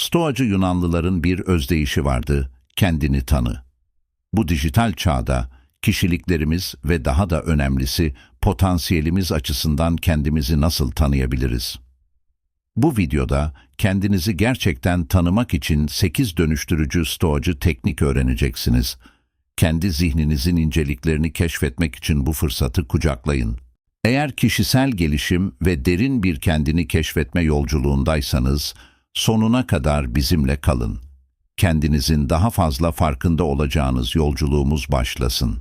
Stoacı Yunanlıların bir özdeyişi vardı, kendini tanı. Bu dijital çağda kişiliklerimiz ve daha da önemlisi potansiyelimiz açısından kendimizi nasıl tanıyabiliriz? Bu videoda kendinizi gerçekten tanımak için 8 dönüştürücü stoacı teknik öğreneceksiniz. Kendi zihninizin inceliklerini keşfetmek için bu fırsatı kucaklayın. Eğer kişisel gelişim ve derin bir kendini keşfetme yolculuğundaysanız, sonuna kadar bizimle kalın. Kendinizin daha fazla farkında olacağınız yolculuğumuz başlasın.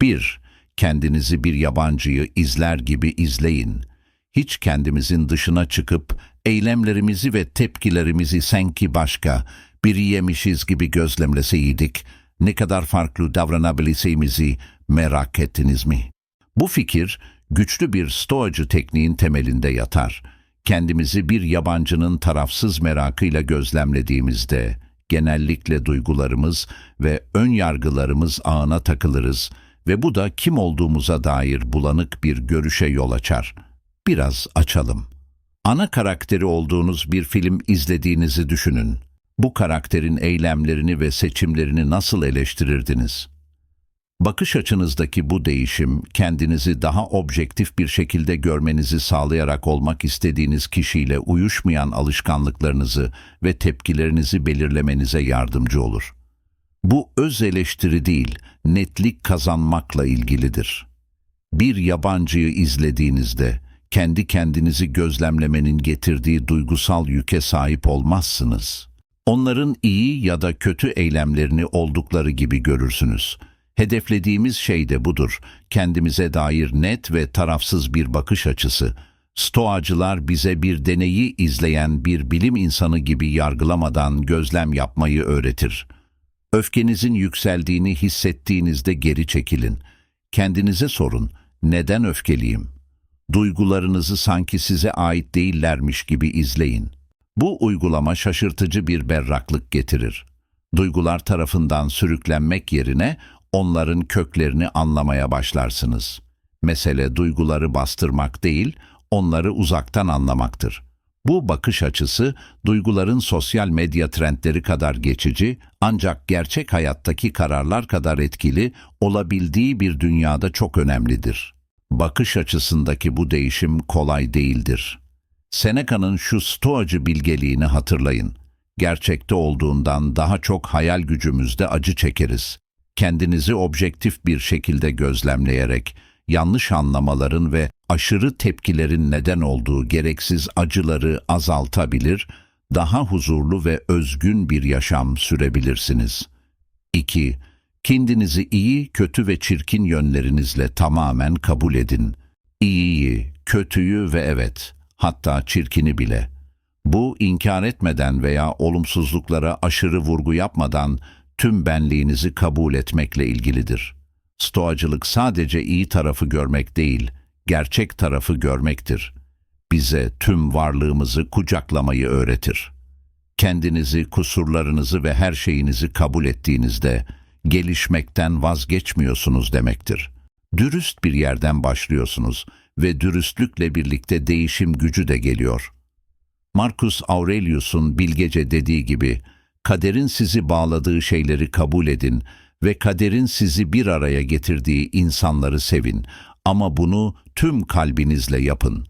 1. Kendinizi bir yabancıyı izler gibi izleyin. Hiç kendimizin dışına çıkıp eylemlerimizi ve tepkilerimizi sanki başka, biri yemişiz gibi gözlemleseydik, ne kadar farklı davranabileceğimizi merak ettiniz mi? Bu fikir, güçlü bir stoacı tekniğin temelinde yatar. Kendimizi bir yabancının tarafsız merakıyla gözlemlediğimizde, genellikle duygularımız ve ön yargılarımız ağına takılırız ve bu da kim olduğumuza dair bulanık bir görüşe yol açar. Biraz açalım. Ana karakteri olduğunuz bir film izlediğinizi düşünün. Bu karakterin eylemlerini ve seçimlerini nasıl eleştirirdiniz? Bakış açınızdaki bu değişim, kendinizi daha objektif bir şekilde görmenizi sağlayarak olmak istediğiniz kişiyle uyuşmayan alışkanlıklarınızı ve tepkilerinizi belirlemenize yardımcı olur. Bu öz eleştiri değil, netlik kazanmakla ilgilidir. Bir yabancıyı izlediğinizde, kendi kendinizi gözlemlemenin getirdiği duygusal yüke sahip olmazsınız. Onların iyi ya da kötü eylemlerini oldukları gibi görürsünüz. Hedeflediğimiz şey de budur. Kendimize dair net ve tarafsız bir bakış açısı. Stoacılar bize bir deneyi izleyen bir bilim insanı gibi yargılamadan gözlem yapmayı öğretir. Öfkenizin yükseldiğini hissettiğinizde geri çekilin. Kendinize sorun, neden öfkeliyim? Duygularınızı sanki size ait değillermiş gibi izleyin. Bu uygulama şaşırtıcı bir berraklık getirir. Duygular tarafından sürüklenmek yerine onların köklerini anlamaya başlarsınız. Mesele duyguları bastırmak değil, onları uzaktan anlamaktır. Bu bakış açısı duyguların sosyal medya trendleri kadar geçici ancak gerçek hayattaki kararlar kadar etkili olabildiği bir dünyada çok önemlidir. Bakış açısındaki bu değişim kolay değildir. Seneca'nın şu stoacı bilgeliğini hatırlayın. Gerçekte olduğundan daha çok hayal gücümüzde acı çekeriz. Kendinizi objektif bir şekilde gözlemleyerek, yanlış anlamaların ve aşırı tepkilerin neden olduğu gereksiz acıları azaltabilir, daha huzurlu ve özgün bir yaşam sürebilirsiniz. 2. Kendinizi iyi, kötü ve çirkin yönlerinizle tamamen kabul edin. İyiyi, kötüyü ve evet, hatta çirkini bile. Bu inkar etmeden veya olumsuzluklara aşırı vurgu yapmadan tüm benliğinizi kabul etmekle ilgilidir. Stoacılık sadece iyi tarafı görmek değil, gerçek tarafı görmektir. Bize tüm varlığımızı kucaklamayı öğretir. Kendinizi, kusurlarınızı ve her şeyinizi kabul ettiğinizde gelişmekten vazgeçmiyorsunuz demektir. Dürüst bir yerden başlıyorsunuz ve dürüstlükle birlikte değişim gücü de geliyor. Marcus Aurelius'un bilgece dediği gibi, kaderin sizi bağladığı şeyleri kabul edin ve kaderin sizi bir araya getirdiği insanları sevin ama bunu tüm kalbinizle yapın.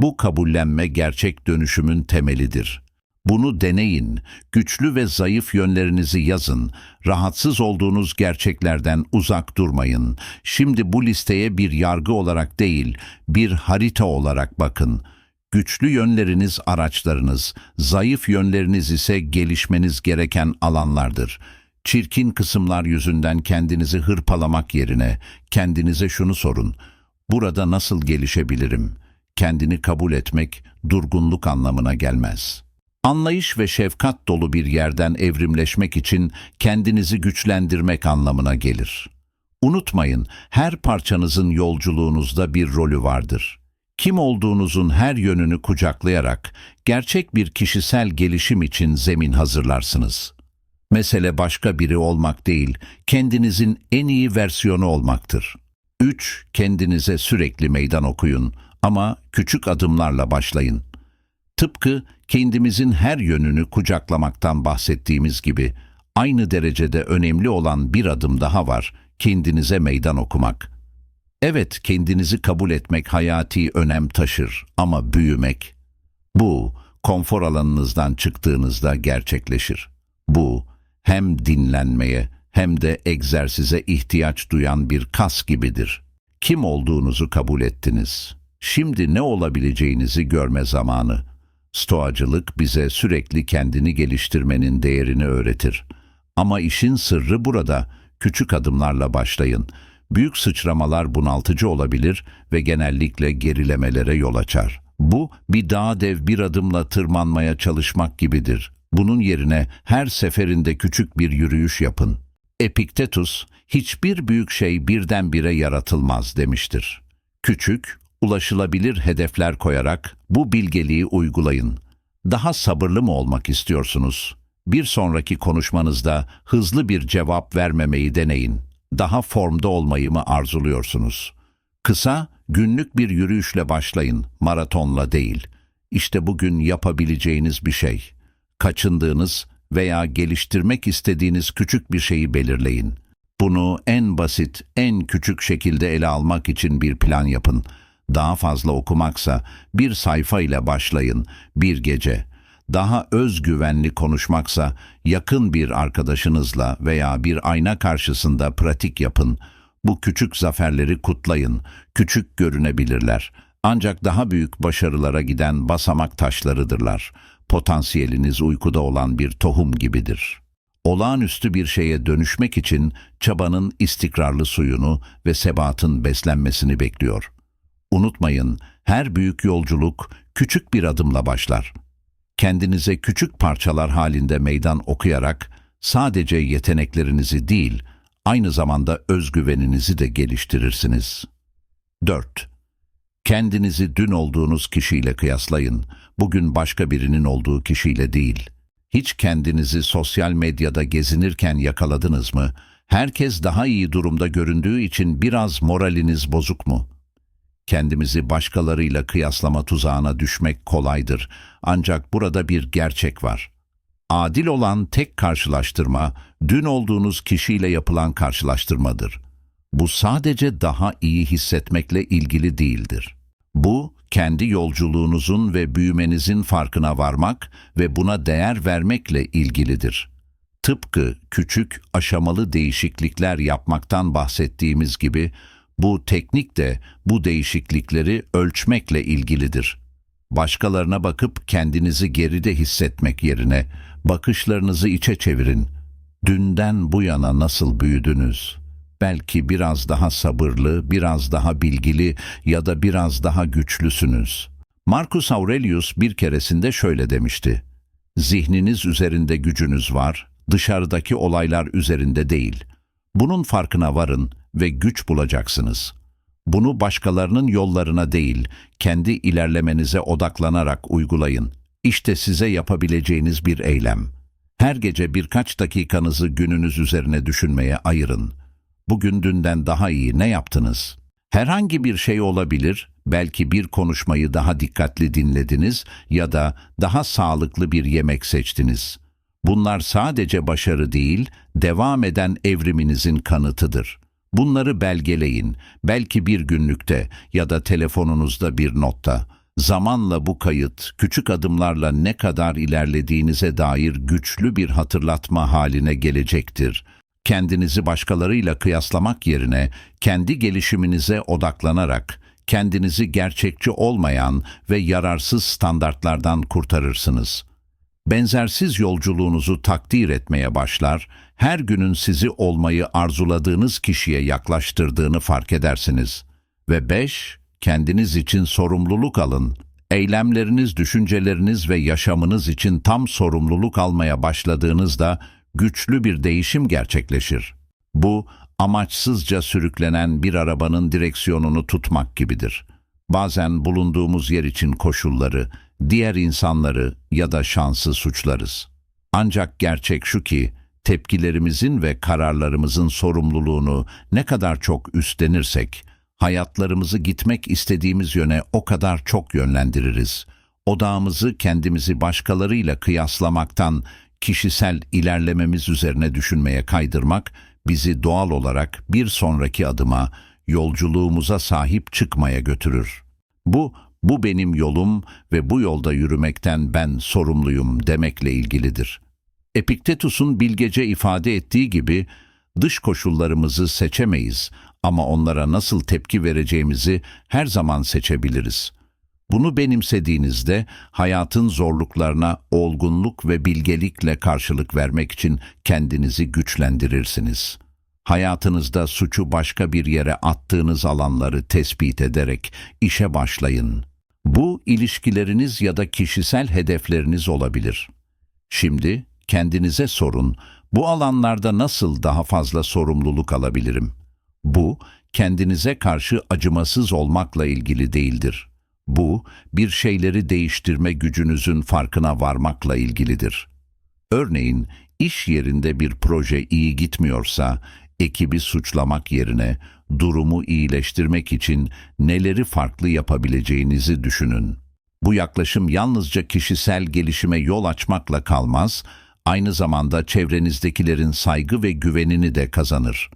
Bu kabullenme gerçek dönüşümün temelidir. Bunu deneyin, güçlü ve zayıf yönlerinizi yazın, rahatsız olduğunuz gerçeklerden uzak durmayın. Şimdi bu listeye bir yargı olarak değil, bir harita olarak bakın.'' Güçlü yönleriniz araçlarınız, zayıf yönleriniz ise gelişmeniz gereken alanlardır. Çirkin kısımlar yüzünden kendinizi hırpalamak yerine kendinize şunu sorun. Burada nasıl gelişebilirim? Kendini kabul etmek durgunluk anlamına gelmez. Anlayış ve şefkat dolu bir yerden evrimleşmek için kendinizi güçlendirmek anlamına gelir. Unutmayın, her parçanızın yolculuğunuzda bir rolü vardır.'' Kim olduğunuzun her yönünü kucaklayarak gerçek bir kişisel gelişim için zemin hazırlarsınız. Mesele başka biri olmak değil, kendinizin en iyi versiyonu olmaktır. 3. Kendinize sürekli meydan okuyun ama küçük adımlarla başlayın. Tıpkı kendimizin her yönünü kucaklamaktan bahsettiğimiz gibi aynı derecede önemli olan bir adım daha var, kendinize meydan okumak. Evet, kendinizi kabul etmek hayati önem taşır ama büyümek, bu konfor alanınızdan çıktığınızda gerçekleşir. Bu hem dinlenmeye hem de egzersize ihtiyaç duyan bir kas gibidir. Kim olduğunuzu kabul ettiniz. Şimdi ne olabileceğinizi görme zamanı. Stoacılık bize sürekli kendini geliştirmenin değerini öğretir. Ama işin sırrı burada. Küçük adımlarla başlayın. Büyük sıçramalar bunaltıcı olabilir ve genellikle gerilemelere yol açar. Bu bir dağ dev bir adımla tırmanmaya çalışmak gibidir. Bunun yerine her seferinde küçük bir yürüyüş yapın. Epiktetus, hiçbir büyük şey birdenbire yaratılmaz demiştir. Küçük, ulaşılabilir hedefler koyarak bu bilgeliği uygulayın. Daha sabırlı mı olmak istiyorsunuz? Bir sonraki konuşmanızda hızlı bir cevap vermemeyi deneyin. Daha formda olmayı mı arzuluyorsunuz? Kısa, günlük bir yürüyüşle başlayın, maratonla değil. İşte bugün yapabileceğiniz bir şey. Kaçındığınız veya geliştirmek istediğiniz küçük bir şeyi belirleyin. Bunu en basit, en küçük şekilde ele almak için bir plan yapın. Daha fazla okumaksa bir sayfa ile başlayın, bir gece. Daha özgüvenli konuşmaksa yakın bir arkadaşınızla veya bir ayna karşısında pratik yapın. Bu küçük zaferleri kutlayın. Küçük görünebilirler. Ancak daha büyük başarılara giden basamak taşlarıdırlar. Potansiyeliniz uykuda olan bir tohum gibidir. Olağanüstü bir şeye dönüşmek için çabanın istikrarlı suyunu ve sebatın beslenmesini bekliyor. Unutmayın, her büyük yolculuk küçük bir adımla başlar. Kendinize küçük parçalar halinde meydan okuyarak sadece yeteneklerinizi değil, aynı zamanda özgüveninizi de geliştirirsiniz. 4. Kendinizi dün olduğunuz kişiyle kıyaslayın, bugün başka birinin olduğu kişiyle değil. Hiç kendinizi sosyal medyada gezinirken yakaladınız mı? Herkes daha iyi durumda göründüğü için biraz moraliniz bozuk mu? Kendimizi başkalarıyla kıyaslama tuzağına düşmek kolaydır. Ancak burada bir gerçek var. Adil olan tek karşılaştırma, dün olduğunuz kişiyle yapılan karşılaştırmadır. Bu sadece daha iyi hissetmekle ilgili değildir. Bu, kendi yolculuğunuzun ve büyümenizin farkına varmak ve buna değer vermekle ilgilidir. Tıpkı küçük, aşamalı değişiklikler yapmaktan bahsettiğimiz gibi, bu teknik de bu değişiklikleri ölçmekle ilgilidir. Başkalarına bakıp kendinizi geride hissetmek yerine bakışlarınızı içe çevirin. Dünden bu yana nasıl büyüdünüz? Belki biraz daha sabırlı, biraz daha bilgili ya da biraz daha güçlüsünüz. Marcus Aurelius bir keresinde şöyle demişti. Zihniniz üzerinde gücünüz var, dışarıdaki olaylar üzerinde değil. Bunun farkına varın ve güç bulacaksınız. Bunu başkalarının yollarına değil, kendi ilerlemenize odaklanarak uygulayın. İşte size yapabileceğiniz bir eylem. Her gece birkaç dakikanızı gününüz üzerine düşünmeye ayırın. Bugün dünden daha iyi ne yaptınız? Herhangi bir şey olabilir, belki bir konuşmayı daha dikkatli dinlediniz ya da daha sağlıklı bir yemek seçtiniz. Bunlar sadece başarı değil, devam eden evriminizin kanıtıdır. Bunları belgeleyin, belki bir günlükte ya da telefonunuzda bir notta. Zamanla bu kayıt, küçük adımlarla ne kadar ilerlediğinize dair güçlü bir hatırlatma haline gelecektir. Kendinizi başkalarıyla kıyaslamak yerine kendi gelişiminize odaklanarak kendinizi gerçekçi olmayan ve yararsız standartlardan kurtarırsınız. Benzersiz yolculuğunuzu takdir etmeye başlar, her günün sizi olmayı arzuladığınız kişiye yaklaştırdığını fark edersiniz. Ve 5. Kendiniz için sorumluluk alın. Eylemleriniz, düşünceleriniz ve yaşamınız için tam sorumluluk almaya başladığınızda güçlü bir değişim gerçekleşir. Bu, amaçsızca sürüklenen bir arabanın direksiyonunu tutmak gibidir. Bazen bulunduğumuz yer için koşulları, diğer insanları ya da şansı suçlarız. Ancak gerçek şu ki, tepkilerimizin ve kararlarımızın sorumluluğunu ne kadar çok üstlenirsek, hayatlarımızı gitmek istediğimiz yöne o kadar çok yönlendiririz. Odağımızı kendimizi başkalarıyla kıyaslamaktan kişisel ilerlememiz üzerine düşünmeye kaydırmak bizi doğal olarak bir sonraki adıma, yolculuğumuza sahip çıkmaya götürür. Bu, bu benim yolum ve bu yolda yürümekten ben sorumluyum demekle ilgilidir. Epiktetus'un bilgece ifade ettiği gibi dış koşullarımızı seçemeyiz ama onlara nasıl tepki vereceğimizi her zaman seçebiliriz. Bunu benimsediğinizde hayatın zorluklarına olgunluk ve bilgelikle karşılık vermek için kendinizi güçlendirirsiniz. Hayatınızda suçu başka bir yere attığınız alanları tespit ederek işe başlayın. Bu ilişkileriniz ya da kişisel hedefleriniz olabilir. Şimdi kendinize sorun, bu alanlarda nasıl daha fazla sorumluluk alabilirim? Bu, kendinize karşı acımasız olmakla ilgili değildir. Bu, bir şeyleri değiştirme gücünüzün farkına varmakla ilgilidir. Örneğin, iş yerinde bir proje iyi gitmiyorsa, ekibi suçlamak yerine durumu iyileştirmek için neleri farklı yapabileceğinizi düşünün. Bu yaklaşım yalnızca kişisel gelişime yol açmakla kalmaz, aynı zamanda çevrenizdekilerin saygı ve güvenini de kazanır.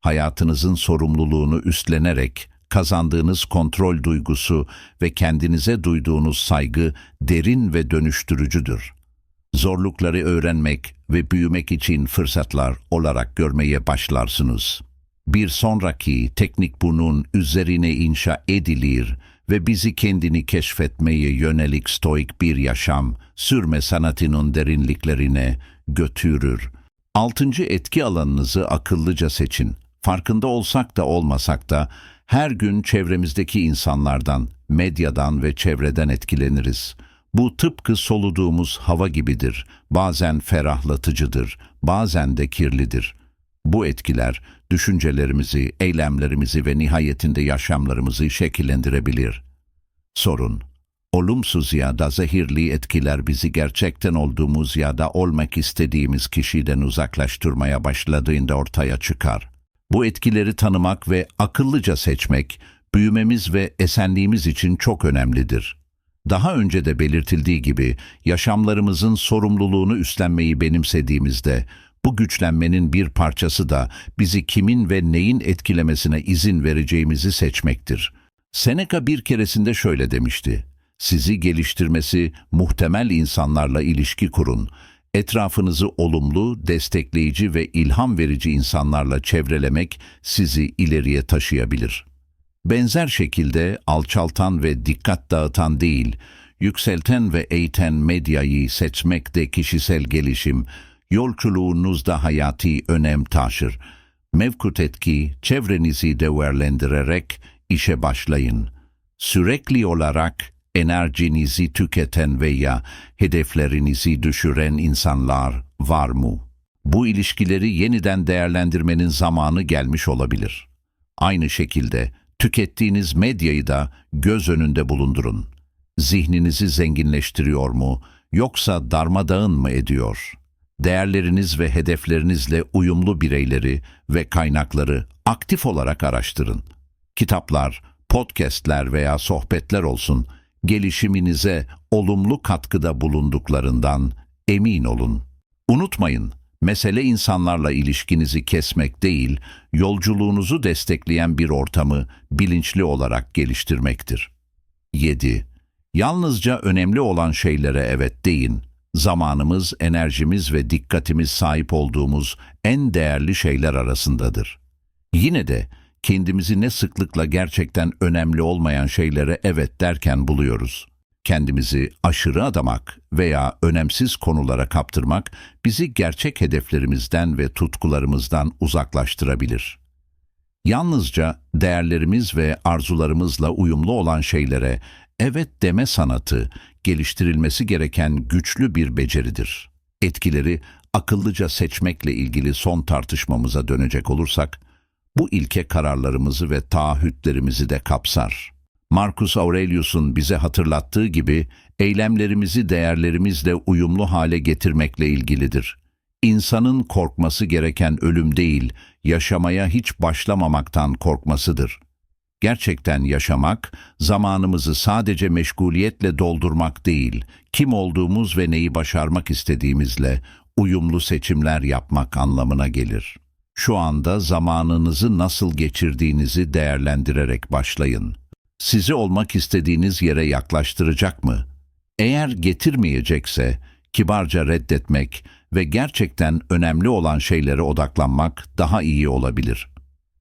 Hayatınızın sorumluluğunu üstlenerek kazandığınız kontrol duygusu ve kendinize duyduğunuz saygı derin ve dönüştürücüdür. Zorlukları öğrenmek ve büyümek için fırsatlar olarak görmeye başlarsınız. Bir sonraki teknik bunun üzerine inşa edilir ve bizi kendini keşfetmeye yönelik stoik bir yaşam, sürme sanatının derinliklerine götürür. Altıncı etki alanınızı akıllıca seçin. Farkında olsak da olmasak da her gün çevremizdeki insanlardan, medyadan ve çevreden etkileniriz. Bu tıpkı soluduğumuz hava gibidir. Bazen ferahlatıcıdır, bazen de kirlidir. Bu etkiler düşüncelerimizi, eylemlerimizi ve nihayetinde yaşamlarımızı şekillendirebilir. Sorun Olumsuz ya da zehirli etkiler bizi gerçekten olduğumuz ya da olmak istediğimiz kişiden uzaklaştırmaya başladığında ortaya çıkar. Bu etkileri tanımak ve akıllıca seçmek, büyümemiz ve esenliğimiz için çok önemlidir. Daha önce de belirtildiği gibi yaşamlarımızın sorumluluğunu üstlenmeyi benimsediğimizde bu güçlenmenin bir parçası da bizi kimin ve neyin etkilemesine izin vereceğimizi seçmektir. Seneca bir keresinde şöyle demişti. Sizi geliştirmesi muhtemel insanlarla ilişki kurun. Etrafınızı olumlu, destekleyici ve ilham verici insanlarla çevrelemek sizi ileriye taşıyabilir. Benzer şekilde alçaltan ve dikkat dağıtan değil, yükselten ve eğiten medyayı seçmek de kişisel gelişim, yolculuğunuzda hayati önem taşır. Mevcut etki, çevrenizi değerlendirerek işe başlayın. Sürekli olarak enerjinizi tüketen veya hedeflerinizi düşüren insanlar var mı? Bu ilişkileri yeniden değerlendirmenin zamanı gelmiş olabilir. Aynı şekilde tükettiğiniz medyayı da göz önünde bulundurun. Zihninizi zenginleştiriyor mu yoksa darmadağın mı ediyor? Değerleriniz ve hedeflerinizle uyumlu bireyleri ve kaynakları aktif olarak araştırın. Kitaplar, podcastler veya sohbetler olsun, gelişiminize olumlu katkıda bulunduklarından emin olun. Unutmayın, mesele insanlarla ilişkinizi kesmek değil, yolculuğunuzu destekleyen bir ortamı bilinçli olarak geliştirmektir. 7. Yalnızca önemli olan şeylere evet deyin. Zamanımız, enerjimiz ve dikkatimiz sahip olduğumuz en değerli şeyler arasındadır. Yine de kendimizi ne sıklıkla gerçekten önemli olmayan şeylere evet derken buluyoruz. Kendimizi aşırı adamak veya önemsiz konulara kaptırmak bizi gerçek hedeflerimizden ve tutkularımızdan uzaklaştırabilir. Yalnızca değerlerimiz ve arzularımızla uyumlu olan şeylere evet deme sanatı geliştirilmesi gereken güçlü bir beceridir. Etkileri akıllıca seçmekle ilgili son tartışmamıza dönecek olursak, bu ilke kararlarımızı ve taahhütlerimizi de kapsar. Marcus Aurelius'un bize hatırlattığı gibi eylemlerimizi değerlerimizle uyumlu hale getirmekle ilgilidir. İnsanın korkması gereken ölüm değil, yaşamaya hiç başlamamaktan korkmasıdır. Gerçekten yaşamak, zamanımızı sadece meşguliyetle doldurmak değil, kim olduğumuz ve neyi başarmak istediğimizle uyumlu seçimler yapmak anlamına gelir. Şu anda zamanınızı nasıl geçirdiğinizi değerlendirerek başlayın. Sizi olmak istediğiniz yere yaklaştıracak mı? Eğer getirmeyecekse, kibarca reddetmek ve gerçekten önemli olan şeylere odaklanmak daha iyi olabilir.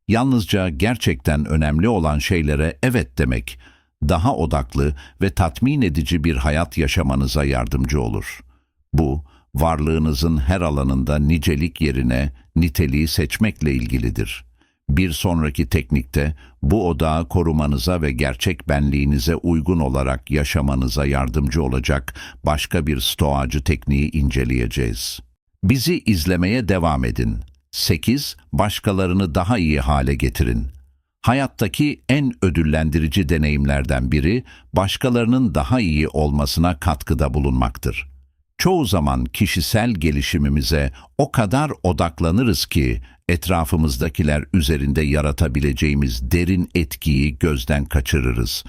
Yalnızca gerçekten önemli olan şeylere evet demek, daha odaklı ve tatmin edici bir hayat yaşamanıza yardımcı olur. Bu, varlığınızın her alanında nicelik yerine niteliği seçmekle ilgilidir. Bir sonraki teknikte bu odağı korumanıza ve gerçek benliğinize uygun olarak yaşamanıza yardımcı olacak başka bir stoacı tekniği inceleyeceğiz. Bizi izlemeye devam edin. 8. Başkalarını daha iyi hale getirin. Hayattaki en ödüllendirici deneyimlerden biri başkalarının daha iyi olmasına katkıda bulunmaktır. Çoğu zaman kişisel gelişimimize o kadar odaklanırız ki etrafımızdakiler üzerinde yaratabileceğimiz derin etkiyi gözden kaçırırız.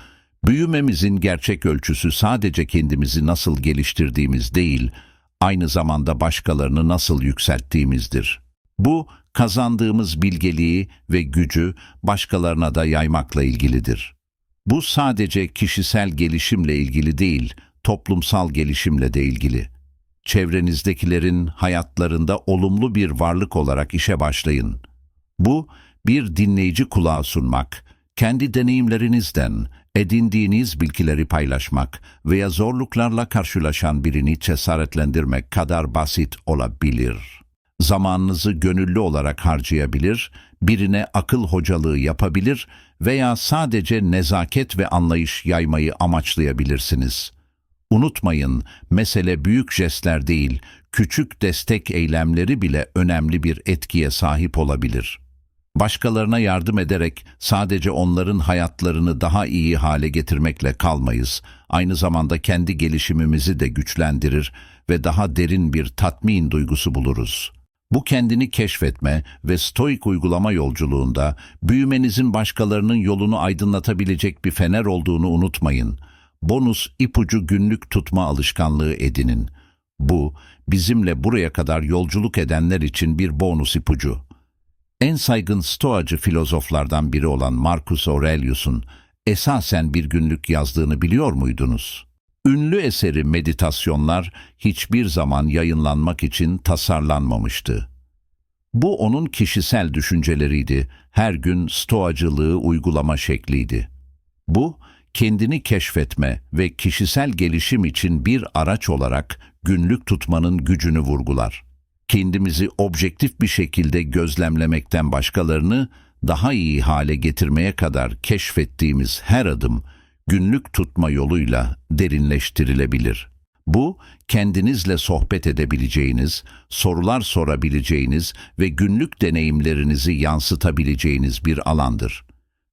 Büyümemizin gerçek ölçüsü sadece kendimizi nasıl geliştirdiğimiz değil, aynı zamanda başkalarını nasıl yükselttiğimizdir. Bu, kazandığımız bilgeliği ve gücü başkalarına da yaymakla ilgilidir. Bu sadece kişisel gelişimle ilgili değil, toplumsal gelişimle de ilgili. Çevrenizdekilerin hayatlarında olumlu bir varlık olarak işe başlayın. Bu, bir dinleyici kulağı sunmak, kendi deneyimlerinizden edindiğiniz bilgileri paylaşmak veya zorluklarla karşılaşan birini cesaretlendirmek kadar basit olabilir. Zamanınızı gönüllü olarak harcayabilir, birine akıl hocalığı yapabilir veya sadece nezaket ve anlayış yaymayı amaçlayabilirsiniz. Unutmayın, mesele büyük jestler değil, küçük destek eylemleri bile önemli bir etkiye sahip olabilir. Başkalarına yardım ederek sadece onların hayatlarını daha iyi hale getirmekle kalmayız. Aynı zamanda kendi gelişimimizi de güçlendirir ve daha derin bir tatmin duygusu buluruz. Bu kendini keşfetme ve stoik uygulama yolculuğunda büyümenizin başkalarının yolunu aydınlatabilecek bir fener olduğunu unutmayın. Bonus ipucu günlük tutma alışkanlığı edinin. Bu, bizimle buraya kadar yolculuk edenler için bir bonus ipucu. En saygın stoacı filozoflardan biri olan Marcus Aurelius'un esasen bir günlük yazdığını biliyor muydunuz? Ünlü eseri Meditasyonlar hiçbir zaman yayınlanmak için tasarlanmamıştı. Bu onun kişisel düşünceleriydi, her gün stoacılığı uygulama şekliydi. Bu, kendini keşfetme ve kişisel gelişim için bir araç olarak günlük tutmanın gücünü vurgular. Kendimizi objektif bir şekilde gözlemlemekten başkalarını daha iyi hale getirmeye kadar keşfettiğimiz her adım günlük tutma yoluyla derinleştirilebilir. Bu, kendinizle sohbet edebileceğiniz, sorular sorabileceğiniz ve günlük deneyimlerinizi yansıtabileceğiniz bir alandır.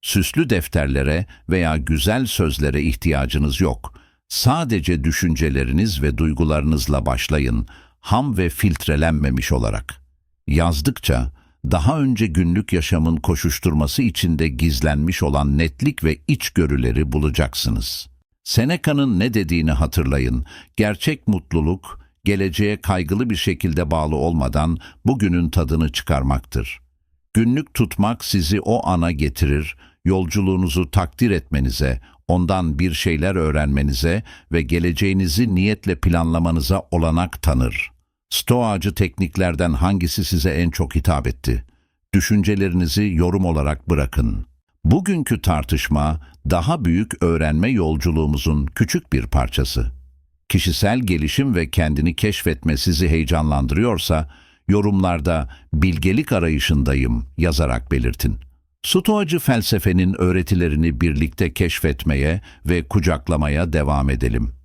Süslü defterlere veya güzel sözlere ihtiyacınız yok. Sadece düşünceleriniz ve duygularınızla başlayın, ham ve filtrelenmemiş olarak. Yazdıkça, daha önce günlük yaşamın koşuşturması içinde gizlenmiş olan netlik ve içgörüleri bulacaksınız. Seneca'nın ne dediğini hatırlayın. Gerçek mutluluk, geleceğe kaygılı bir şekilde bağlı olmadan bugünün tadını çıkarmaktır. Günlük tutmak sizi o ana getirir, yolculuğunuzu takdir etmenize, ondan bir şeyler öğrenmenize ve geleceğinizi niyetle planlamanıza olanak tanır. Stoacı tekniklerden hangisi size en çok hitap etti? Düşüncelerinizi yorum olarak bırakın. Bugünkü tartışma daha büyük öğrenme yolculuğumuzun küçük bir parçası. Kişisel gelişim ve kendini keşfetme sizi heyecanlandırıyorsa, yorumlarda bilgelik arayışındayım yazarak belirtin. Stoacı felsefenin öğretilerini birlikte keşfetmeye ve kucaklamaya devam edelim.